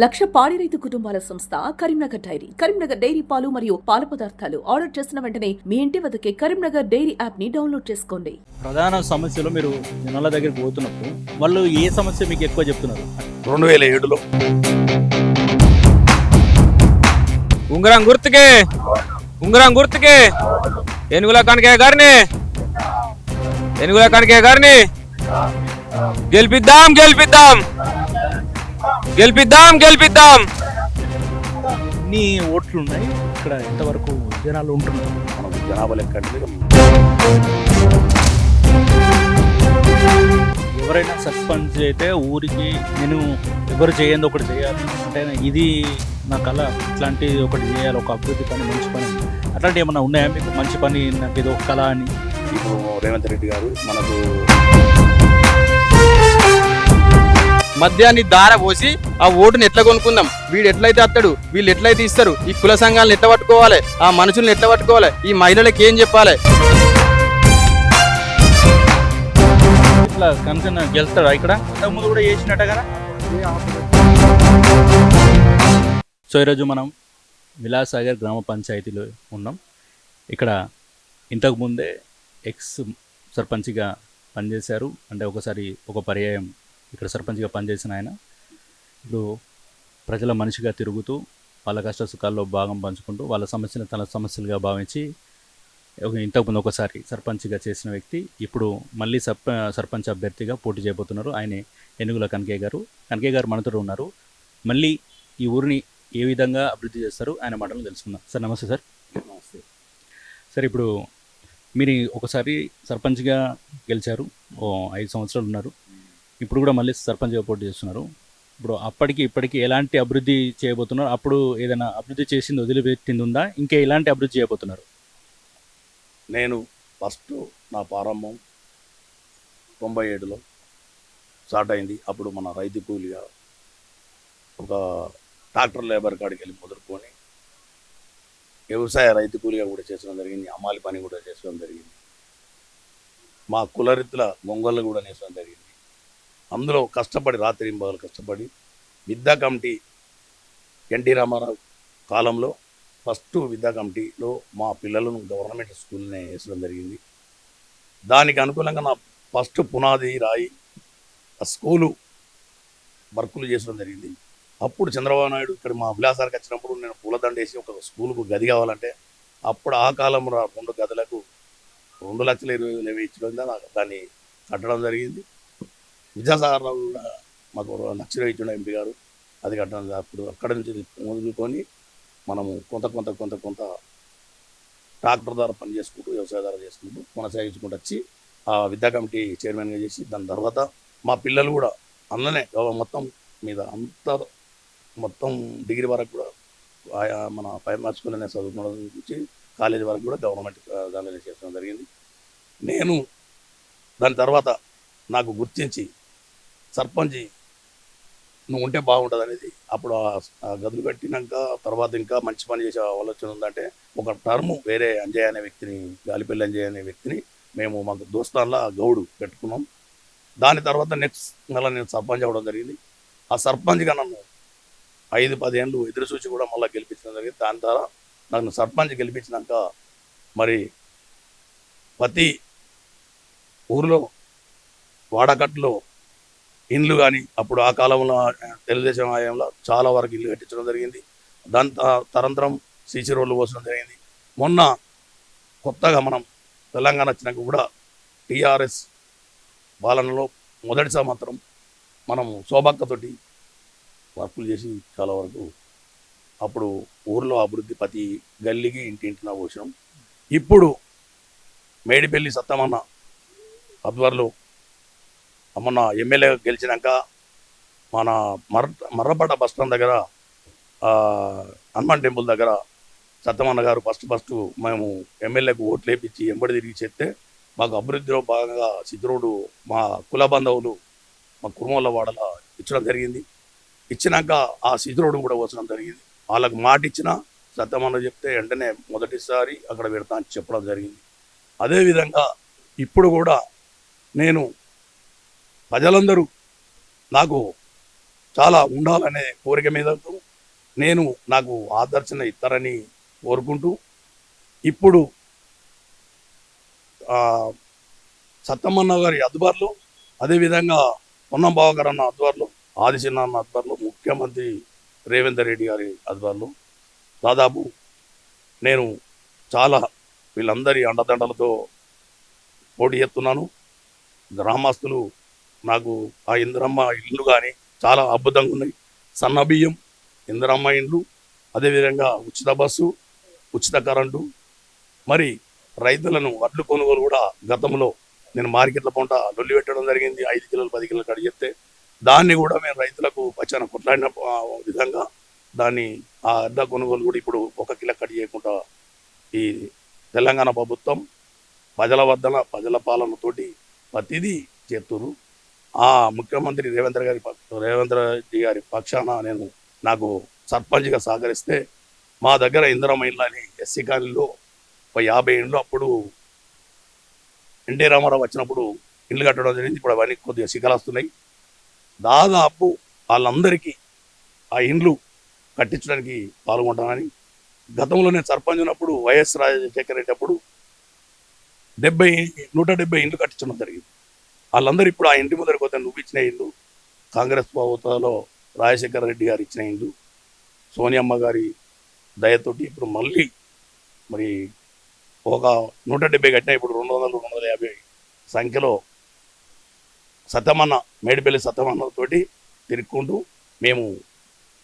లక్ష పాడి రైతు కుటుంబాల సంస్థ కరీంనగర్ డైరీ. కరీంనగర్ డైరీ పాలు మరియు పాల పదార్థాలు ఆర్డర్ చేసిన వెంటనే మీ ఇంటి వద్దకే కరీంనగర్ డైరీ యాప్ని డౌన్లోడ్ చేసుకోండి. ప్రధాన సమస్యలు మీరు జనాల దగ్గరికి పోతున్నప్పుడు వాళ్ళు ఏ సమస్య మీకు ఎక్కువ చెప్తున్నారు? రెండు వేల ఏడులో. ఉంగరం గుర్తుకే ఉంగరం గుర్తుకే. ఏనుగుల కనకయ్య గారిని ఏనుగుల కనకయ్య గారిని. గెలిపిద్దాం గెలిపిద్దాం. గెలిపిద్దాం గెలిపిద్దాం. ఎన్ని ఓట్లు ఉన్నాయి ఇక్కడ ఎంతవరకు జనాలు ఉంటున్నారు? మనకు జనాభా లెక్క ఎవరైనా సర్పంచ్ అయితే ఊరికి నేను ఎవరు చేయండి ఒకటి చేయాలి. అంటే ఇది నా కళ. ఇట్లాంటి ఒకటి చేయాలి. ఒక అభివృద్ధి పని మంచి పని. అట్లాంటి ఏమన్నా ఉన్నాయా మీకు? మంచి పని నాకు ఇది ఒక కళ అని. ఇప్పుడు రేవంత్ రెడ్డి గారు మనకు మద్యాన్ని దార పోసి ఆ ఓటుని ఎట్లా కొనుక్కుందాం? వీడు ఎట్లయితే అత్తడు వీళ్ళు ఎట్లయితే ఇస్తారు? ఈ కుల సంఘాలను ఎట్లా పట్టుకోవాలి? ఆ మనుషుల్ని ఎట్లా పట్టుకోవాలి? ఈ మహిళలకు ఏం చెప్పాలి? ఇట్లా కనుక గెలుస్తాడా ఇక్కడ? ముందు కూడా చేసినట్ట కదా? సో ఈరోజు మనం విలాసాగర్ గ్రామ పంచాయతీలో ఉన్నాం. ఇక్కడ ఇంతకుముందే ఎక్స్ సర్పంచ్గా పనిచేశారు. అంటే ఒకసారి ఒక పర్యాయం ఇక్కడ సర్పంచ్గా పనిచేసిన ఆయన. ఇప్పుడు ప్రజల మనిషిగా తిరుగుతూ వాళ్ళ కష్ట సుఖాల్లో భాగం పంచుకుంటూ వాళ్ళ సమస్యలను తన సమస్యలుగా భావించి ఒక ఇంతకుముందు ఒకసారి సర్పంచ్గా చేసిన వ్యక్తి ఇప్పుడు మళ్ళీ సర్ప సర్పంచ్ అభ్యర్థిగా పోటీ చేయబోతున్నారు. ఆయన ఏనుగుల కనకయ్య గారు. కనకయ్య గారు మనతో ఉన్నారు. మళ్ళీ ఈ ఊరిని ఏ విధంగా అభివృద్ధి చేస్తారు? ఆయన మాటలు తెలుసుకుందాం. సార్ నమస్తే సార్. సార్ ఇప్పుడు మీరు ఒకసారి సర్పంచ్గా గెలిచారు. ఓ ఐదు సంవత్సరాలు ఉన్నారు. ఇప్పుడు కూడా మళ్ళీ సర్పంచ్గా పోటీ చేస్తున్నారు. ఇప్పుడు అప్పటికి ఇప్పటికి ఎలాంటి అభివృద్ధి చేయబోతున్నారు? అప్పుడు ఏదైనా అభివృద్ధి చేసింది వదిలిపెట్టింది ఉందా ఇంకా ఎలాంటి అభివృద్ధి చేయబోతున్నారు? నేను ఫస్ట్ నా ప్రారంభం తొంభై ఏడులో స్టార్ట్ అయింది. అప్పుడు మన రైతు కూలిగా ఒక ట్రాక్టర్ లేబర్ కాడికి వెళ్ళి మొదలుకొని వ్యవసాయ రైతు కూలిగా కూడా చేసడం జరిగింది. అమ్మాలి పని కూడా చేసడం జరిగింది. మా కులరిత్తుల గొంగళ్ళు కూడా నేసడం జరిగింది. అందులో కష్టపడి రాత్రి పగలు కష్టపడి విద్యా కమిటీ ఎన్టీ రామారావు కాలంలో ఫస్ట్ విద్యా కమిటీలో మా పిల్లలను గవర్నమెంట్ స్కూల్నే వేసడం జరిగింది. దానికి అనుకూలంగా నా ఫస్ట్ పునాది రాయి ఆ స్కూలు వర్కులు చేసడం జరిగింది. అప్పుడు చంద్రబాబు నాయుడు ఇక్కడ మా విలాసానికి వచ్చినప్పుడు నేను పూలదండ వేసి ఒక స్కూల్కు గది కావాలంటే అప్పుడు ఆ కాలం రెండు గదులకు రెండు లక్షల ఇరవై వేలు ఇరవై నాకు దాన్ని కట్టడం జరిగింది. విద్యాసాగర్ రావు కూడా మాకు లక్ష ఇచ్చిన ఎంపీ గారు. అది కట్టడం అప్పుడు అక్కడి నుంచి మొదలుకొని మనము కొంత కొంత కొంత కొంత ట్రాక్టర్ ద్వారా పని చేసుకుంటూ వ్యవసాయ ద్వారా చేసుకుంటూ కొనసాగించుకుంటూ వచ్చి ఆ విద్యా కమిటీ చైర్మన్గా చేసి దాని తర్వాత మా పిల్లలు కూడా అందులోనే మొత్తం మీద అంత మొత్తం డిగ్రీ వరకు కూడా ఆయా మన పై మార్చుకునే చదువుకోవడం నుంచి కాలేజీ వరకు కూడా గవర్నమెంట్ దానిలో చేసుకోవడం చేసడం జరిగింది. నేను దాని తర్వాత నాకు గుర్తించి సర్పంచ్ నువ్వు ఉంటే బాగుంటుంది అనేది అప్పుడు గదులు కట్టినాక తర్వాత ఇంకా మంచి పని చేసే ఆలోచన ఉందంటే ఒక టర్మ్ వేరే అంజయ్ అనే వ్యక్తిని గాలిపల్లి అంజయ్ అనే వ్యక్తిని మేము మాకు దోస్తాల్లో గౌడు పెట్టుకున్నాం. దాని తర్వాత నెక్స్ట్ నెల నేను సర్పంచ్ అవ్వడం జరిగింది. ఆ సర్పంచ్గా నన్ను ఐదు పదేళ్ళు ఎదురు చూసి కూడా మళ్ళీ గెలిపించడం జరిగింది. దాని ద్వారా నన్ను సర్పంచ్ గెలిపించినాక మరి ప్రతి ఊర్లో వాడకట్లో ఇండ్లు కానీ అప్పుడు ఆ కాలంలో తెలుగుదేశం ఆయంలో చాలా వరకు ఇల్లు కట్టించడం జరిగింది. దాని తరంతరం సీసీ రోడ్లు పోసడం జరిగింది. మొన్న కొత్తగా మనం తెలంగాణ వచ్చినాక కూడా టీఆర్ఎస్ పాలనలో మొదటి సంవత్సరం మనం శోభక్కతోటి వర్కులు చేసి చాలా వరకు అప్పుడు ఊర్లో అభివృద్ధి ప్రతి గల్లీకి ఇంటింటిన పోసినాం. ఇప్పుడు మేడిపల్లి సత్తమన్న అబ్వర్లో మొన్న ఎమ్మెల్యే గెలిచినాక మన మర్ర మర్రపట్ట బస్ స్టాండ్ దగ్గర హనుమాన్ టెంపుల్ దగ్గర సత్తమన్న గారు ఫస్ట్ ఫస్ట్ మేము ఎమ్మెల్యేకు ఓట్లు వేపించి ఎంబడి తిరిగి చెప్తే మాకు అభివృద్ధిలో భాగంగా సిద్ధురోడు మా కుల బంధువులు మా కుర్మల వాడల ఇచ్చడం జరిగింది. ఇచ్చినాక ఆ సిద్ధురోడు కూడా వచ్చడం జరిగింది. వాళ్ళకు మాట ఇచ్చిన సత్యమన్న చెప్తే వెంటనే మొదటిసారి అక్కడ పెడతా అని చెప్పడం జరిగింది. అదేవిధంగా ఇప్పుడు కూడా నేను ప్రజలందరూ నాకు చాలా ఉండాలనే కోరిక మీద నేను నాకు ఆదర్శన ఇస్తారని కోరుకుంటూ ఇప్పుడు ఆ, సత్తమన్న గారి అద్వార్లో అదేవిధంగా పొన్నం బావ గారు అన్న అద్వార్లో ఆదిశన్న అన్న అద్వార్లో ముఖ్యమంత్రి రేవంత్ రెడ్డి గారి అద్వార్లో దాదాపు నేను చాలా వీళ్ళందరి అండదండలతో పోటీ చేస్తున్నాను. గ్రామస్తులు నాకు ఆ ఇందిరమ్మ ఇల్లు కానీ చాలా అద్భుతంగా ఉన్నాయి. సన్న బియ్యం ఇందిరమ్మ ఇండ్లు అదేవిధంగా ఉచిత బస్సు ఉచిత కరెంటు. మరి రైతులను వడ్లు కొనుగోలు కూడా గతంలో నేను మార్కెట్ల పంట లొల్లి పెట్టడం జరిగింది. ఐదు కిలోలు పది కిలోలు కడి చెప్తే దాన్ని కూడా మేము రైతులకు పచ్చన కొట్లాడిన విధంగా దాన్ని ఆ అడ్డ కొనుగోలు కూడా ఇప్పుడు ఒక కిలో కడి చేయకుండా ఈ తెలంగాణ ప్రభుత్వం ప్రజల వద్దన ప్రజల పాలనతోటి ప్రతిదీ చేస్తున్నారు ముఖ్యమంత్రి రేవంత్ గారి రేవంత్ రెడ్డి గారి పక్షాన నేను నాకు సర్పంచ్గా సహకరిస్తే మా దగ్గర ఇందిరమ్మ ఇల్లు అని ఎస్సీ కాలనీలో ఒక యాభై ఇండ్లు అప్పుడు ఎన్టీ రామారావు వచ్చినప్పుడు ఇల్లు కట్టడం జరిగింది. ఇప్పుడు అవన్నీ కొద్దిగా శిఖరాస్తున్నాయి. దాదాపు వాళ్ళందరికీ ఆ ఇండ్లు కట్టించడానికి పాల్గొంటానని గతంలో నేను సర్పంచ్ ఉన్నప్పుడు వైఎస్ రాజశేఖర రెడ్డి అప్పుడు డెబ్బై నూట డెబ్బై ఇండ్లు కట్టించడం జరిగింది. వాళ్ళందరూ ఇప్పుడు ఆ ఇంటి ముందరికి పోతే నువ్వు ఇచ్చిన ఇల్లు కాంగ్రెస్ ప్రభుత్వంలో రాజశేఖర రెడ్డి గారు ఇచ్చిన ఇల్లు సోనియమ్మ గారి దయతోటి ఇప్పుడు మళ్ళీ మరి ఒక నూట డెబ్బై కట్టిన ఇప్పుడు రెండు వందలు రెండు వందల యాభై సంఖ్యలో సతమన్న మేడిపల్లి సతమన్నతోటి తిరుక్కుంటూ మేము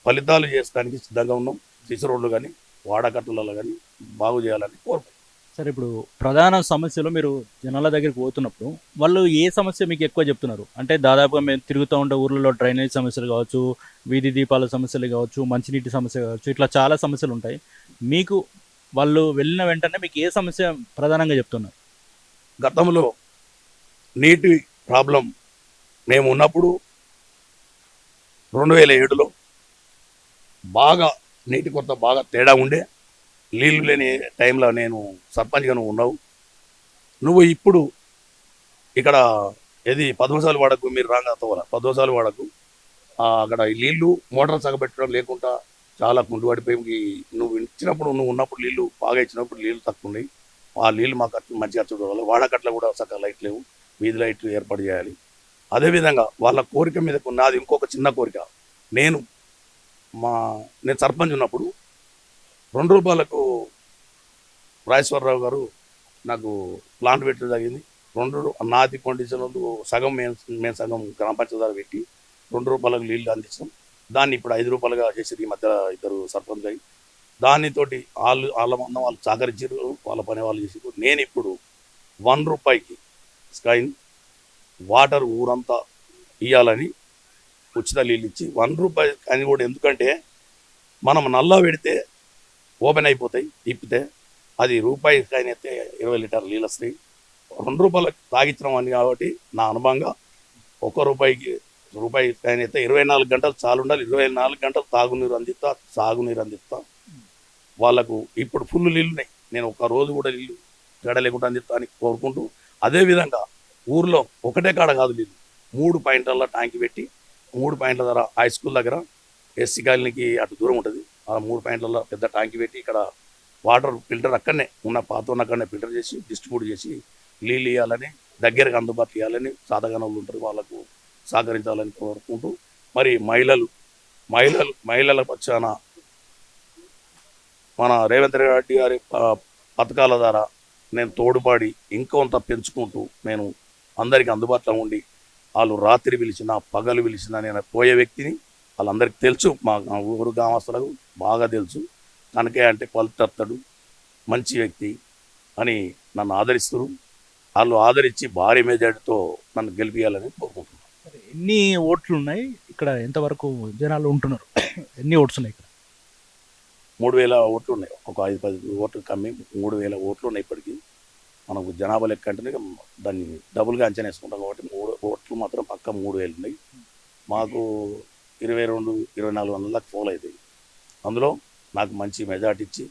ఫలితాలు చేసడానికి సిద్ధంగా ఉన్నాం. సిసి రోడ్లు కానీ వాడకట్టలలో కానీ బాగు చేయాలని కోరుకుంటున్నాం. సరే ఇప్పుడు ప్రధాన సమస్యలు మీరు జనాల దగ్గరికి పోతున్నప్పుడు వాళ్ళు ఏ సమస్య మీకు ఎక్కువ చెప్తున్నారు? అంటే దాదాపుగా మేము తిరుగుతూ ఉండే ఊర్లలో డ్రైనేజ్ సమస్యలు కావచ్చు వీధి దీపాల సమస్యలు కావచ్చు మంచినీటి సమస్య కావచ్చు ఇట్లా చాలా సమస్యలు ఉంటాయి. మీకు వాళ్ళు వెళ్ళిన వెంటనే మీకు ఏ సమస్య ప్రధానంగా చెప్తున్నారు? గతంలో నీటి ప్రాబ్లం మేము ఉన్నప్పుడు రెండు వేల ఏడులో బాగా నీటి కొరత బాగా తేడా ఉండే నీళ్ళు లేని టైంలో నేను సర్పంచ్గా నువ్వు ఉన్నావు. నువ్వు ఇప్పుడు ఇక్కడ ఏది పద్మశాలి వాడకు మీరు రాగా తోల పద్మశాలి వాడకు. అక్కడ నీళ్ళు మోటార్ సగబెట్టడం లేకుండా చాలా కుంటుపడిపోయి నువ్వు ఇచ్చినప్పుడు నువ్వు ఉన్నప్పుడు నీళ్ళు బాగా ఇచ్చినప్పుడు నీళ్ళు తక్కువ ఉన్నాయి ఆ నీళ్ళు మాకు అట్లా మంచిగా చూడాలి వాడకట్ల కూడా సగం లైట్ లేవు. వీధి లైట్లు ఏర్పాటు చేయాలి. అదేవిధంగా వాళ్ళ కోరిక మీద నాది ఇంకొక చిన్న కోరిక. నేను మా నేను సర్పంచ్ ఉన్నప్పుడు రెండు రూపాయలకు రాజేశ్వరరావు గారు నాకు ప్లాంట్ పెట్టడం జరిగింది. రెండు నాది కొండిషన్ సగం మేము మేము సగం గ్రామ పంచాయతీ పెట్టి రెండు రూపాయలకు నీళ్ళు అందించాం. దాన్ని ఇప్పుడు ఐదు రూపాయలుగా చేసేది ఈ మధ్య ఇద్దరు సర్పంచ్ అయ్యి దానితోటి వాళ్ళు వాళ్ళ మందం వాళ్ళు సహకరించారు. వాళ్ళ పని వాళ్ళు చేసి నేను ఇప్పుడు వన్ రూపాయికి స్కైన్ వాటర్ ఊరంతా ఇవ్వాలని ఉచిత నీళ్ళు ఇచ్చి వన్ రూపాయి అని కూడా ఎందుకంటే మనం నల్లా పెడితే ఓపెన్ అయిపోతాయి తిప్పితే అది రూపాయి కాయన ఇరవై లీటర్ నీళ్ళు వస్తాయి. రెండు రూపాయలకు తాగించడం అని కాబట్టి నా అనుభవంగా ఒక్క రూపాయికి రూపాయి కాయన అయితే ఇరవై నాలుగు గంటలు చాలు ఉండాలి. ఇరవై నాలుగు గంటలు తాగునీరు అందిస్తా సాగునీరు అందిస్తా. వాళ్ళకు ఇప్పుడు ఫుల్ నీళ్ళు ఉన్నాయి. నేను ఒక రోజు కూడా నీళ్ళు గడ లేకుండా అందిస్తా అని కోరుకుంటూ అదేవిధంగా ఊర్లో ఒకటే కాడ కాదు నీళ్ళు. మూడు పాయింట్ల ట్యాంక్ పెట్టి మూడు పాయింట్ల దగ్గర హై స్కూల్ దగ్గర ఎస్సీ కాలనీకి అటు దూరం ఉంటుంది. మూడు పాయింట్లలో పెద్ద ట్యాంక్ పెట్టి ఇక్కడ వాటర్ ఫిల్టర్ అక్కడనే ఉన్న పాత ఉన్న అక్కడనే ఫిల్టర్ చేసి డిస్ట్రిబ్యూట్ చేసి నీళ్ళు ఇవ్వాలని దగ్గరకు అందుబాటులో ఇవ్వాలని సాధగాన ఉంటారు. వాళ్ళకు సహకరించాలని కోరుకుంటూ మరి మహిళలు మహిళలు మహిళల పక్షాన మన రేవంత్ రెడ్డి గారి పథకాల ద్వారా నేను తోడుపాడి ఇంకొంత పెంచుకుంటూ నేను అందరికీ అందుబాటులో ఉండి వాళ్ళు రాత్రి పిలిచిన పగలు పిలిచిన నేను పోయే వ్యక్తిని వాళ్ళందరికీ తెలుసు. మా మా ఊరు గ్రామస్తులకు బాగా తెలుసు. కనుకే అంటే పలుతత్తడు మంచి వ్యక్తి అని నన్ను ఆదరిస్తారు. వాళ్ళు ఆదరించి భారీ మెజార్టీతో నన్ను గెలిపించాలని కోరుకుంటున్నాను. ఎన్ని ఓట్లు ఉన్నాయి ఇక్కడ ఎంతవరకు జనాలు ఉంటున్నారు? ఎన్ని ఓట్స్ ఉన్నాయి ఇక్కడ? మూడు వేల ఓట్లు ఉన్నాయి ఒక ఐదు పది ఓట్లు కమ్మి మూడు వేల ఓట్లు ఉన్నాయి ఇప్పటికీ. మనకు జనాభా లెక్క అంటే దాన్ని డబుల్గా అంచనా వేసుకుంటాం కాబట్టి మూడు ఓట్లు మాత్రం పక్క మూడు వేలు ఉన్నాయి మాకు ఇరవై రెండు ఇరవై నాలుగు వందలకు ఫోల్ అవుతాయి అందులో నాకు మంచి మెజార్టీ ఇచ్చి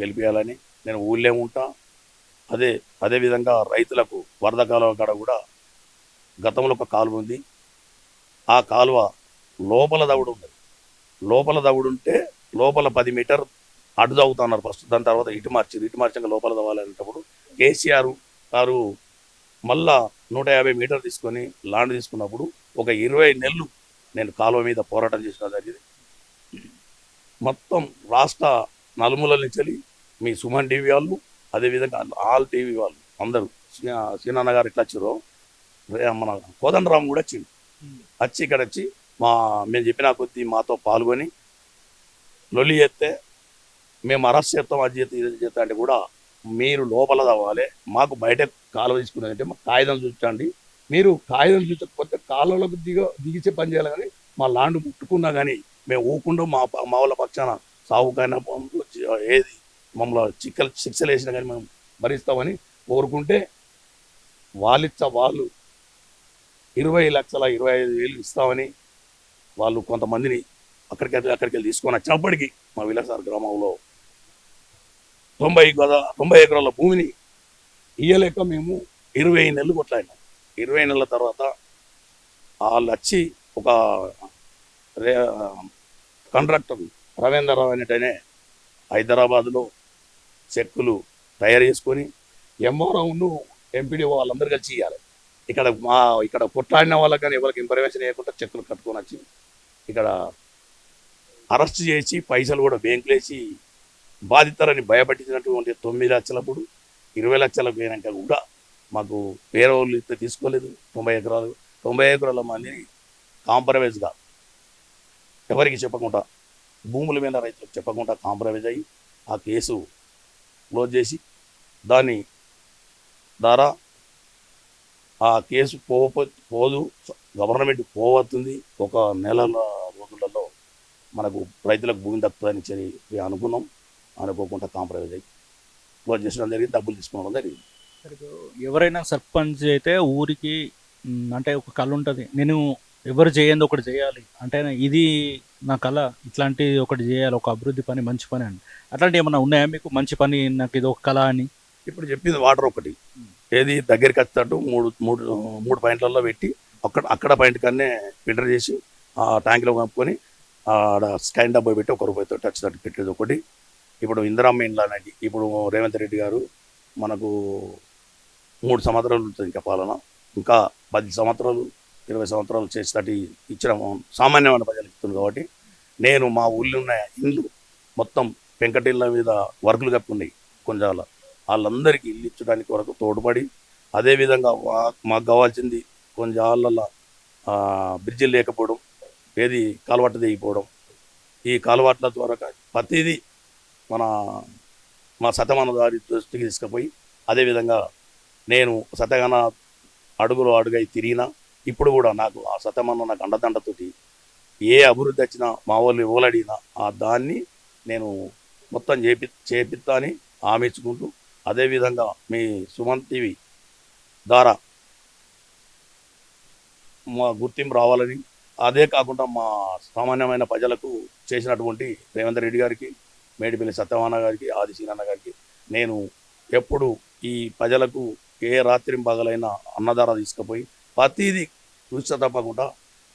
గెలిపించాలని నేను ఊళ్ళో ఉంటా. అదే అదేవిధంగా రైతులకు వరద కాలువ కాడ కూడా గతంలో ఒక కాలువ ఉంది. ఆ కాలువ లోపల దవుడు ఉన్నది. లోపల దవుడు ఉంటే లోపల పది మీటర్ అటు తవ్వుతున్నారు ఫస్ట్. దాని తర్వాత ఇటు మార్చి ఇటు మార్చంగా లోపల తవ్వాలనేటప్పుడు కేసీఆర్ గారు మళ్ళా నూట యాభై మీటర్ తీసుకొని లాండ్ తీసుకున్నప్పుడు ఒక ఇరవై నెలలు నేను కాలువ మీద పోరాటం చేసిన జరిగింది. మొత్తం రాష్ట్ర నలుమూలల నుంచి మీ సుమన్ టీవీ వాళ్ళు అదేవిధంగా ఆల్ టీవీ వాళ్ళు అందరూ సీనాన్న గారు ఇట్లా వచ్చారో మన కోదండరామ్ కూడా వచ్చిండు. వచ్చి ఇక్కడ వచ్చి మా మేము చెప్పిన కొద్దీ మాతో పాల్గొని లొల్లి చేస్తే మేము అరెస్ట్ చేస్తాం అది చేస్తే ఇది చేస్తా అంటే కూడా మీరు లోపల తవ్వాలి మాకు బయట కాలువ తీసుకున్నదంటే మాకు కాగితం చూచండి మీరు కాగితం చూపించకపోతే కాలువలకు దిగ దిగిచే పని చేయాలి కానీ మా లాండ్ ముట్టుకున్నా కానీ మేము ఊకుండా మా మా వాళ్ళ పక్షాన సాగుకైనా ఏది? మమ్మల్ని చిక్కలు శిక్షలు వేసినా కానీ మేము భరిస్తామని కోరుకుంటే వాళ్ళిచ్చ వాళ్ళు ఇరవై లక్షల ఇరవై ఐదు వేలు ఇస్తామని వాళ్ళు కొంతమందిని అక్కడికి అక్కడికి వెళ్ళి తీసుకొని వచ్చినప్పటికీ మా విలాసార్ గ్రామంలో తొంభై గద తొంభై ఎకరాల భూమిని ఇయ్యలేక మేము ఇరవై నెలలు కొట్లాడినాం. ఇరవై నెలల తర్వాత వాళ్ళు వచ్చి ఒక కాంట్రాక్టర్ రవీంద్రరావు అనేటనే హైదరాబాద్లో చెక్కులు తయారు చేసుకొని ఎంఓరావును ఎంపీడీ వాళ్ళందరూ కలిసి ఇవ్వాలి ఇక్కడ మా ఇక్కడ కొట్లాడిన వాళ్ళకి కానీ ఎవరికి ఇన్ఫర్మేషన్ చేయకుండా చెక్కులు కట్టుకొని వచ్చి ఇక్కడ అరెస్ట్ చేసి పైసలు కూడా బ్యాంకులు వేసి బాధితారని భయపట్టించినటువంటి తొమ్మిది లక్షలప్పుడు ఇరవై లక్షలకు పోయినాక కూడా మాకు వేరే వాళ్ళు తీసుకోలేదు. తొంభై ఎకరాలు తొంభై ఎకరాల మందిని కాంప్రమైజ్గా ఎవరికి చెప్పకుండా భూముల మీద రైతులకు చెప్పకుండా కాంప్రమైజ్ అయ్యి ఆ కేసు క్లోజ్ చేసి దాన్ని ద్వారా ఆ కేసు పోవ పోదు గవర్నమెంట్ పోవస్తుంది ఒక నెల రోజులలో మనకు రైతులకు భూమి దక్కుతుందని చెప్పి అనుకున్నాం. అనుకోకుండా కాంప్రమైజ్ అయ్యి క్లోజ్ చేసడం జరిగింది. డబ్బులు తీసుకోవడం జరిగింది. ఎవరైనా సర్పంచ్ అయితే ఊరికి అంటే ఒక కళ ఉంటుంది నేను ఎవరు చేయండి ఒకటి చేయాలి. అంటే ఇది నా కళ. ఇట్లాంటి ఒకటి చేయాలి. ఒక అభివృద్ధి పని మంచి పని అని. అట్లాంటి ఏమన్నా ఉన్నాయా మీకు? మంచి పని నాకు ఇది ఒక కళ అని. ఇప్పుడు చెప్పింది వాటర్ ఒకటి. ఏది దగ్గరికి వచ్చేటట్టు మూడు మూడు మూడు పాయింట్లలో పెట్టి అక్కడ అక్కడ పాయింట్ కన్నే ఫిల్టర్ చేసి ఆ ట్యాంక్లో కలుపుకొని ఆడ స్కాన్ డబ్బా పెట్టి ఒక రూపాయితో వచ్చేటట్టు పెట్టేది ఒకటి. ఇప్పుడు ఇందిరామ్మ ఇండ్లు అనేది ఇప్పుడు రేవంత్ రెడ్డి గారు మనకు మూడు సంవత్సరాలు ఉంటుంది ఇంకా పాలన. ఇంకా పది సంవత్సరాలు ఇరవై సంవత్సరాలు చేసేటట్టు ఇచ్చిన సామాన్యమైన ప్రజలకు ఇస్తుంది కాబట్టి నేను మా ఊళ్ళో ఉన్న ఇల్లు మొత్తం పెంకటిళ్ళ మీద వర్కులు కప్పున్నాయి కొంచెం వాళ్ళందరికీ ఇల్లు ఇచ్చడానికి వరకు తోడ్పడి అదేవిధంగా మాకు కావాల్సింది కొంచెం జాళ్ళల్లో బ్రిడ్జిలు లేకపోవడం ఏది కాలువట్ట దిగిపోవడం ఈ కాలువట్ల ద్వారా ప్రతిదీ మన మా సతమాన దారి దృష్టికి తీసుకుపోయి అదేవిధంగా నేను సతగన అడుగులో అడుగై తిరిగినా ఇప్పుడు కూడా నాకు ఆ సతమన్న నాకు అండదండతోటి ఏ అభివృద్ధి వచ్చినా మా వాళ్ళు ఇవ్వలడినా ఆ దాన్ని నేను మొత్తం చేపి చేపిస్తా అని హామీ ఇచ్చుకుంటూ అదేవిధంగా మీ సుమన్ టీవీ ద్వారా మా గుర్తింపు రావాలని అదే కాకుండా మా సామాన్యమైన ప్రజలకు చేసినటువంటి రేవంత్ రెడ్డి గారికి మేడిపల్లి సత్యవాన గారికి ఆది సీనన్న గారికి నేను ఎప్పుడు ఈ ప్రజలకు ఏ రాత్రి పగలైనా అన్నదార తీసుకుపోయి ప్రతిదీ చూస్తే తప్పకుండా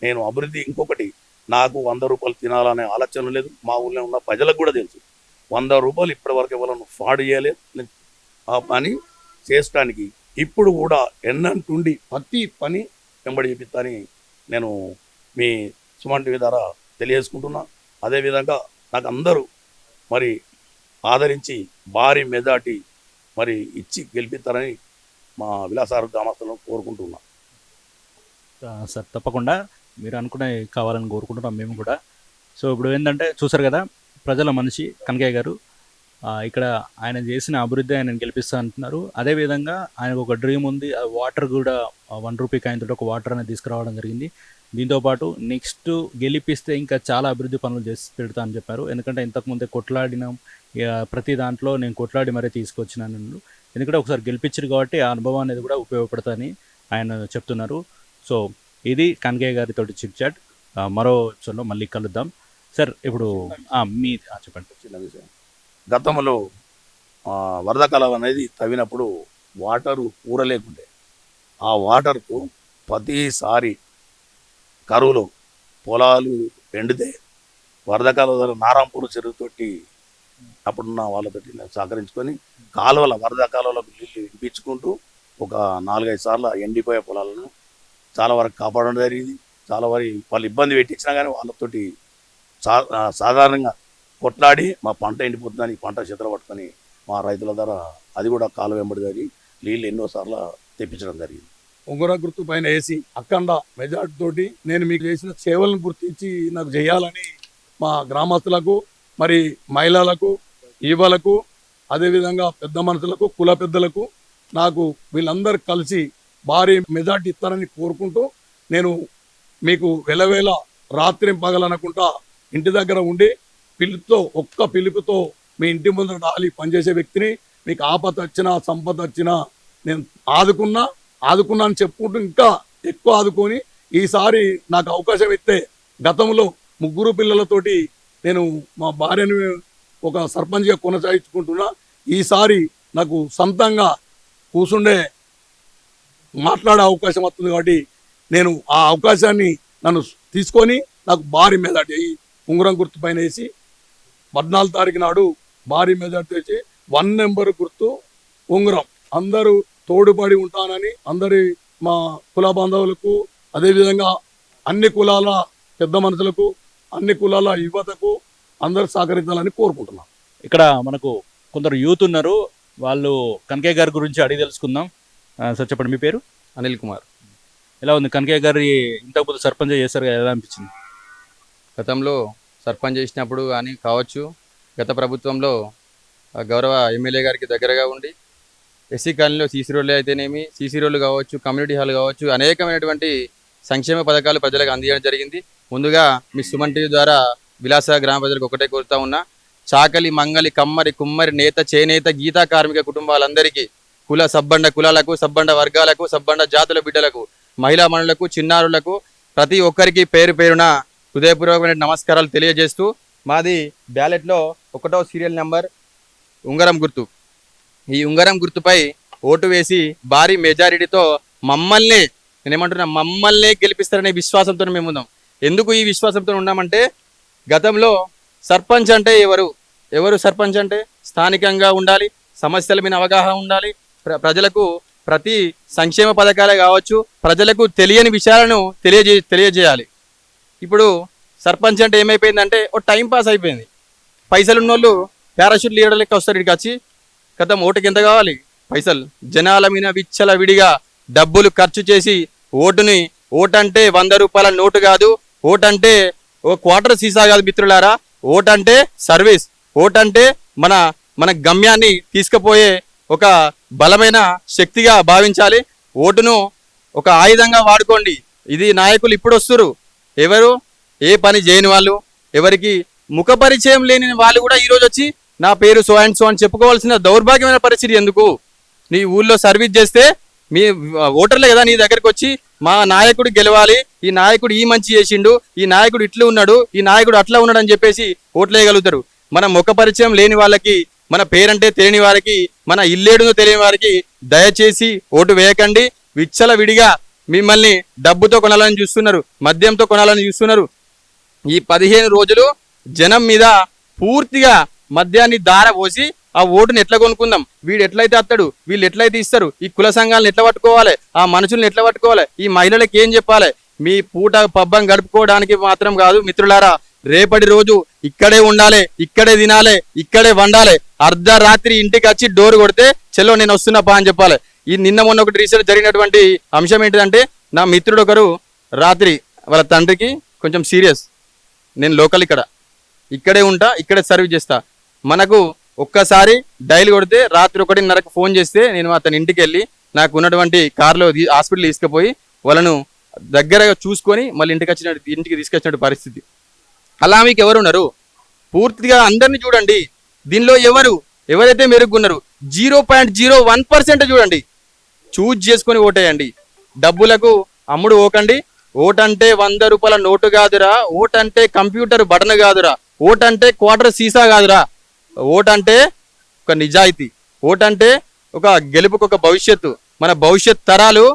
నేను అభివృద్ధి ఇంకొకటి నాకు వంద రూపాయలు తినాలనే ఆలోచన లేదు. మా ఊళ్ళో ఉన్న ప్రజలకు కూడా తెలుసు. వంద రూపాయలు ఇప్పటి వరకు ఎవరైనా ఫ్రాడ్ చేయలేదు. ఆ పని చేసడానికి ఇప్పుడు కూడా ఎన్నంటుండి ప్రతి పని వెంబడి చూపిస్తాని నేను మీ సుమన్ టీవీ ద్వారా తెలియజేసుకుంటున్నా. అదేవిధంగా నాకు అందరూ మరి ఆదరించి భారీ మెజార్టీ మరి ఇచ్చి గెలిపిస్తారని మా విలాసారు గ్రామస్తులను కోరుకుంటున్నా. సార్ తప్పకుండా మీరు అనుకునే కావాలని కోరుకుంటున్నాం మేము కూడా. సో ఇప్పుడు ఏంటంటే చూసారు కదా ప్రజల మనిషి కనకయ్య గారు ఇక్కడ ఆయన చేసిన అభివృద్ధి ఆయన గెలిపిస్తా అంటున్నారు. అదేవిధంగా ఆయనకు ఒక డ్రీమ్ ఉంది ఆ వాటర్ కూడా వన్ రూపీ కాయిన్ తోటి ఒక వాటర్ అనేది తీసుకురావడం జరిగింది. దీంతోపాటు నెక్స్ట్ గెలిపిస్తే ఇంకా చాలా అభివృద్ధి పనులు చేసి పెడతా అని చెప్పారు. ఎందుకంటే ఇంతకుముందే కొట్లాడినాం ప్రతి దాంట్లో నేను కొట్లాడి మరీ తీసుకొచ్చినాను. ఎందుకంటే ఒకసారి గెలిపించారు కాబట్టి ఆ అనుభవం అనేది కూడా ఉపయోగపడతాయని ఆయన చెప్తున్నారు. సో ఇది కనకయ్య గారితో చిట్ చాట్. మరో ఎపిసోడ్లో మళ్ళీ కలుద్దాం. సార్ ఇప్పుడు మీ చెప్పండి. చిన్న విషయం. గతంలో ఆ, వరద కాలం అనేది తవ్వినప్పుడు వాటరు ఊరలేకుండే. ఆ వాటర్కు ప్రతిసారి కరువులో పొలాలు ఎండితే వరదకాల ద్వారా నారాంపూర్ చెరువుతోటి అప్పుడున్న వాళ్ళతోటి సహకరించుకొని కాలువల వరద కాలువలకు నీళ్ళు ఇప్పించుకుంటూ ఒక నాలుగైదు సార్లు ఎండిపోయే పొలాలను చాలా వరకు కాపాడడం జరిగింది. చాలా వరకు వాళ్ళు ఇబ్బంది పెట్టించినా కానీ వాళ్ళతోటి సా సాధారణంగా కొట్లాడి మా పంట ఎండిపోతుందని పంట చేతులు పట్టుకొని మా రైతుల ధర అది కూడా కాలు వెంబడి జరిగి నీళ్ళు ఎన్నోసార్లు తెప్పించడం జరిగింది. ఉంగర గుర్తు పైన వేసి అఖండ మెజార్టీ తోటి నేను మీకు చేసిన సేవలను గుర్తించి నాకు చేయాలని మా గ్రామస్తులకు మరి మహిళలకు ఈవలకు అదేవిధంగా పెద్ద మనుషులకు కుల పెద్దలకు నాకు వీళ్ళందరూ కలిసి భారీ మెజార్టీ ఇస్తారని కోరుకుంటూ నేను మీకు వెలవేళ రాత్రి పగలనకుండా ఇంటి దగ్గర ఉండి పిలుపుతో ఒక్క పిలుపుతో మీ ఇంటి ముందర రాలి పనిచేసే వ్యక్తిని మీకు ఆపద వచ్చినా సంపద వచ్చినా నేను ఆదుకున్నా ఆదుకున్నా అని చెప్పుకుంటూ ఇంకా ఎక్కువ ఆదుకొని ఈసారి నాకు అవకాశం ఇస్తే గతంలో ముగ్గురు పిల్లలతోటి నేను మా భార్యను ఒక సర్పంచ్గా కొనసాగించుకుంటున్నా. ఈసారి నాకు సొంతంగా కూర్చుండే మాట్లాడే అవకాశం వస్తుంది కాబట్టి నేను ఆ అవకాశాన్ని నన్ను తీసుకొని నాకు భారీ మెజార్టీ అయ్యి ఉంగరం గుర్తు పైన వేసి పద్నాలుగు తారీఖు నాడు భారీ మెజార్టీ వేసి వన్ నెంబర్ గుర్తు ఉంగరం. అందరూ తోడుపడి ఉంటానని అందరి మా కుల బాంధవులకు అదేవిధంగా అన్ని కులాల పెద్ద మనుషులకు అన్ని కులాల యువతకు అందరూ సహకరించాలని కోరుకుంటున్నాను ఇక్కడ మనకు కొందరు యూత్ ఉన్నారు. వాళ్ళు కనకయ్య గారి గురించి అడిగి తెలుసుకుందాం. సార్ చెప్పండి మీ పేరు? అనిల్ కుమార్. ఎలా ఉంది? కనకయ్య గారి ఇంతకుముందు సర్పంచ్ చేశారు కదా, ఎలా అనిపించింది? గతంలో సర్పంచ్ చేసినప్పుడు కానీ కావచ్చు గత ప్రభుత్వంలో గౌరవ ఎమ్మెల్యే గారికి దగ్గరగా ఉండి ఎస్సీ కాలనీలో సీసీ రోడ్లు అయితేనేమి సీసీ రోడ్లు కావచ్చు కమ్యూనిటీ హాల్ కావచ్చు అనేకమైనటువంటి సంక్షేమ పథకాలు ప్రజలకు అందించడం జరిగింది. ముందుగా మీ సుమన్ టీవీ ద్వారా విలాస గ్రామ ప్రజలకు ఒకటే కోరుతా ఉన్నా చాకలి మంగలి కమ్మరి కుమ్మరి నేత చేనేత గీతా కార్మిక కుటుంబాలందరికీ కుల సబ్బండ కులాలకు సబ్బండ వర్గాలకు సబ్బండ జాతుల బిడ్డలకు మహిళా మనులకు చిన్నారులకు ప్రతి ఒక్కరికి పేరు పేరున హృదయపూర్వకమైన నమస్కారాలు తెలియజేస్తూ మాది బ్యాలెట్లో ఒకటో సీరియల్ నెంబర్ ఉంగరం గుర్తు. ఈ ఉంగరం గుర్తుపై ఓటు వేసి భారీ మెజారిటీతో మమ్మల్ని నేనేమంటున్నా మమ్మల్ని గెలిపిస్తారనే విశ్వాసంతో మేము ఉన్నాం. ఎందుకు ఈ విశ్వాసంతో ఉన్నామంటే గతంలో సర్పంచ్ అంటే ఎవరు? ఎవరు సర్పంచ్ అంటే? స్థానికంగా ఉండాలి సమస్యల మీద అవగాహన ఉండాలి ప్రజలకు ప్రతి సంక్షేమ పథకాలే కావచ్చు ప్రజలకు తెలియని విషయాలను తెలియజే తెలియజేయాలి. ఇప్పుడు సర్పంచ్ అంటే ఏమైపోయిందంటే ఓ టైం పాస్ అయిపోయింది. పైసలు ఉన్నోళ్ళు పారాషూట్ లీడర్ లెక్క వస్తారు ఇక్కడికి వచ్చి. గతం ఓటుకి ఎంత కావాలి? పైసలు. జనాల మీద విచ్చల విడిగా డబ్బులు ఖర్చు చేసి ఓటుని ఓటంటే వంద రూపాయల నోటు కాదు ఓటంటే ఓ క్వార్టర్ సీసా కాదు మిత్రులారా. ఓటంటే సర్వీస్. ఓటంటే మన మన గమ్యాన్ని తీసుకుపోయే ఒక బలమైన శక్తిగా భావించాలి. ఓటును ఒక ఆయుధంగా వాడుకోండి. ఇది నాయకులు ఇప్పుడు వస్తురు. ఎవరు? ఏ పని చేయని వాళ్ళు? ఎవరికి ముఖ పరిచయం లేని వాళ్ళు కూడా ఈరోజు వచ్చి నా పేరు సో అండ్ సో అని చెప్పుకోవాల్సిన దౌర్భాగ్యమైన పరిస్థితి ఎందుకు? నీ ఊళ్ళో సర్వీస్ చేస్తే మీ ఓటర్లే కదా నీ దగ్గరకు వచ్చి మా నాయకుడు గెలవాలి. ఈ నాయకుడు ఈ మంచి చేసిండు. ఈ నాయకుడు ఇట్లా ఉన్నాడు. ఈ నాయకుడు అట్లా ఉన్నాడు అని చెప్పేసి ఓట్లేయగలుగుతారు. మన ముఖ పరిచయం లేని వాళ్ళకి మన పేరంటే తెలియని వారికి మన ఇల్లేడునో తెలియని వారికి దయచేసి ఓటు వేయకండి. విచ్చల విడిగా మిమ్మల్ని డబ్బుతో కొనాలని చూస్తున్నారు మద్యంతో కొనాలని చూస్తున్నారు. ఈ పదిహేను రోజులు జనం మీద పూర్తిగా మద్యాన్ని దార పోసి ఆ ఓటుని ఎట్లా కొనుక్కుందాం? వీడు ఎట్లయితే అత్తడు వీళ్ళు ఎట్లయితే ఇస్తారు? ఈ కుల సంఘాలను ఎట్లా పట్టుకోవాలి? ఆ మనుషుల్ని ఎట్లా పట్టుకోవాలి? ఈ మహిళలకు ఏం చెప్పాలి? మీ పూట పబ్బం గడుపుకోవడానికి మాత్రం కాదు మిత్రులారా. రేపటి రోజు ఇక్కడే ఉండాలి ఇక్కడే తినాలి ఇక్కడే వండాలి. అర్ధరాత్రి ఇంటికి వచ్చి డోర్ కొడితే చెల్లో నేను వస్తున్నా పా అని చెప్పాలి. ఈ నిన్న మొన్న ఒకటి రీసెంట్ జరిగినటువంటి అంశం ఏంటిదంటే నా మిత్రుడు ఒకరు రాత్రి వాళ్ళ తండ్రికి కొంచెం సీరియస్. నేను లోకల్ ఇక్కడ. ఇక్కడే ఉంటా ఇక్కడే సర్వీస్ చేస్తా. మనకు ఒక్కసారి డైల్ కొడితే రాత్రి ఒకటిన్నరకు ఫోన్ చేస్తే నేను అతని ఇంటికి వెళ్ళి నాకు ఉన్నటువంటి కార్లో హాస్పిటల్ తీసుకుపోయి వాళ్ళను దగ్గరగా చూసుకొని మళ్ళీ ఇంటికి వచ్చిన ఇంటికి తీసుకొచ్చిన పరిస్థితి. అలా మీకు ఎవరున్నారు పూర్తిగా అందరిని చూడండి. దీనిలో ఎవరు? ఎవరైతే మెరుగున్నారు zero point zero one percent చూడండి. చూజ్ చేసుకొని ఓటేయండి. డబ్బులకు అమ్ముడు ఓకండి. ఓటంటే వంద రూపాయల నోటు కాదురా. ఓటంటే కంప్యూటర్ బటన్ కాదురా. ఓటంటే క్వార్టర్ సీసా కాదురా. ఓటంటే ఒక నిజాయితీ. ఓటంటే ఒక గెలుపుకు ఒక భవిష్యత్తు. మన భవిష్యత్ తరాలు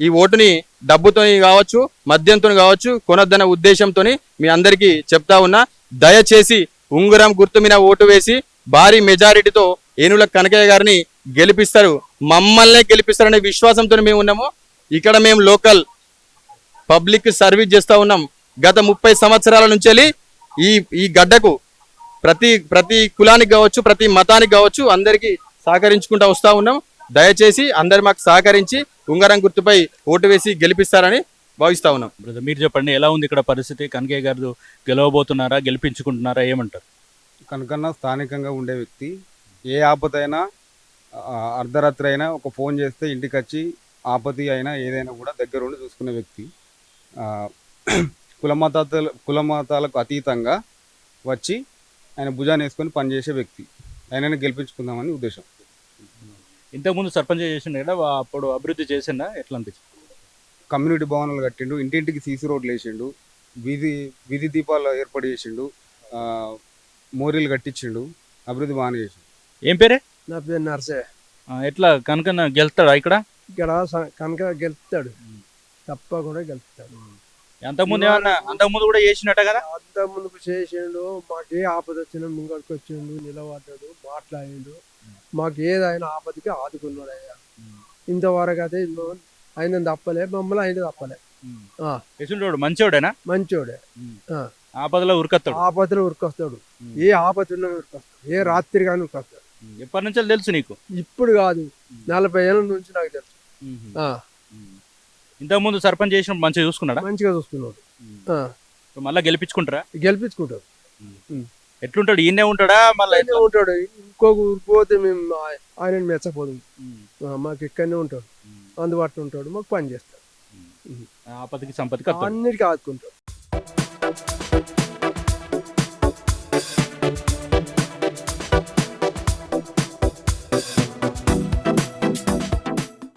ఈ ఓటుని డబ్బుతో కావచ్చు మద్యంతో కావచ్చు కొనొద్దన్న ఉద్దేశంతో మీ అందరికీ చెప్తా ఉన్నా దయచేసి ఉంగరం గుర్తు మీద ఓటు వేసి భారీ మెజారిటీతో ఏనుల కనకయ్య గారిని గెలిపిస్తారు. మమ్మల్నే గెలిపిస్తారనే విశ్వాసంతో మేము ఉన్నాము. ఇక్కడ మేము లోకల్ పబ్లిక్ సర్వీస్ చేస్తూ ఉన్నాం. గత ముప్పై సంవత్సరాల నుంచి ఈ ఈ గడ్డకు ప్రతి ప్రతి కులానికి కావచ్చు ప్రతి మతానికి కావచ్చు అందరికీ సహకరించుకుంటూ వస్తూ ఉన్నాం. దయచేసి అందరు మాకు సహకరించి ఉంగరం గుర్తుపై ఓటు వేసి గెలిపిస్తారని భావిస్తా ఉన్నాం. బ్రదర్ మీరు చెప్పండి ఎలా ఉంది ఇక్కడ పరిస్థితి? కనకయ్య గారు గెలవబోతున్నారా గెలిపించుకుంటున్నారా ఏమంటారు? కనుకన్నా స్థానికంగా ఉండే వ్యక్తి ఏ ఆపద అయినా ఆ, అర్ధరాత్రి అయినా ఒక ఫోన్ చేస్తే ఇంటికి వచ్చి ఆపతి అయినా ఏదైనా కూడా దగ్గరుండి చూసుకునే వ్యక్తి. ఆ, కుల మతాల కుల మతాలకు అతీతంగా వచ్చి ఆయన భుజాన్ని వేసుకొని పనిచేసే వ్యక్తి. ఆయనని గెలిపించుకుందామని ఉద్దేశం. ఇంతకుముందు సర్పంచ్ చేసిండు కదా వా- అప్పుడు అభివృద్ధి చేసిండా? ఎట్లా అనిపించింది? కమ్యూనిటీ భవనాలు కట్టిండు ఇంటింటికి సీసీ రోడ్లు వేసిండు వీధి వీధి దీపాలు ఏర్పాటు చేసిండు ఆ, మోరీలు కట్టించిండు అభివృద్ధి బాగానే చేసిండు. ఏం పేరే? నా పేరు నర్సే ఎట్లా కనుక గెలుస్తాడా ఇక్కడ? ఇక్కడ కనుక గెలుస్తాడు. తప్పకుండా గెలుస్తాడు. అంతకుముందు ఏమన్నా అంతకుముందు కూడా చేసినట్ట కదా? అంత ముందుకు చేసిండు మాకు ఆపద వచ్చినా ముంగడికి వచ్చిండు నిలబడ్డాడు మాట్లాడిండు. మాకు ఏదైనా ఆపదకి ఆదుకున్నాడు అయ్యా. ఇంతవరకు అయితే ఇన్నో- ఆయన తప్పలే మమ్మల్ని ఆయన తప్పలే. మంచోడేనా? మంచోడే. ఆపదలో ఉరికత్తాడు ఆపదలు ఉరికొస్తాడు. ఏ ఆపద ఉన్నా ఉరికొస్తాడు? ఏ రాత్రి కానీ ఉరికొస్తాడు. ఎప్పటి నుంచో తెలుసు నీకు. ఇప్పుడు కాదు. నలభై ఏళ్ళ నుంచి నాకు తెలుసు. ఆ, ఇంతకుముందు సర్పంచ్ చేసినప్పుడు మంచిగా చూసుకున్నాడా? మంచిగా ఇప్పుడు మళ్ళీ గెలిపించుకుంటారా? గెలిపించుకుంటాడు. ఎట్లుంటాడు? ఈయనే ఉంటాడా? మళ్ళీ ఉంటాడు. ఇంకో ఊరికి పోతే మేము ఆ- ఆయనని మెచ్చపోదు మాకు ఇక్కడనే ఉంటాడు. అందుబాటులో ఉంటాడు. మాకు పని చేస్తాడు. ఆపదకి అన్నిటికీ ఆదుకుంటాడు.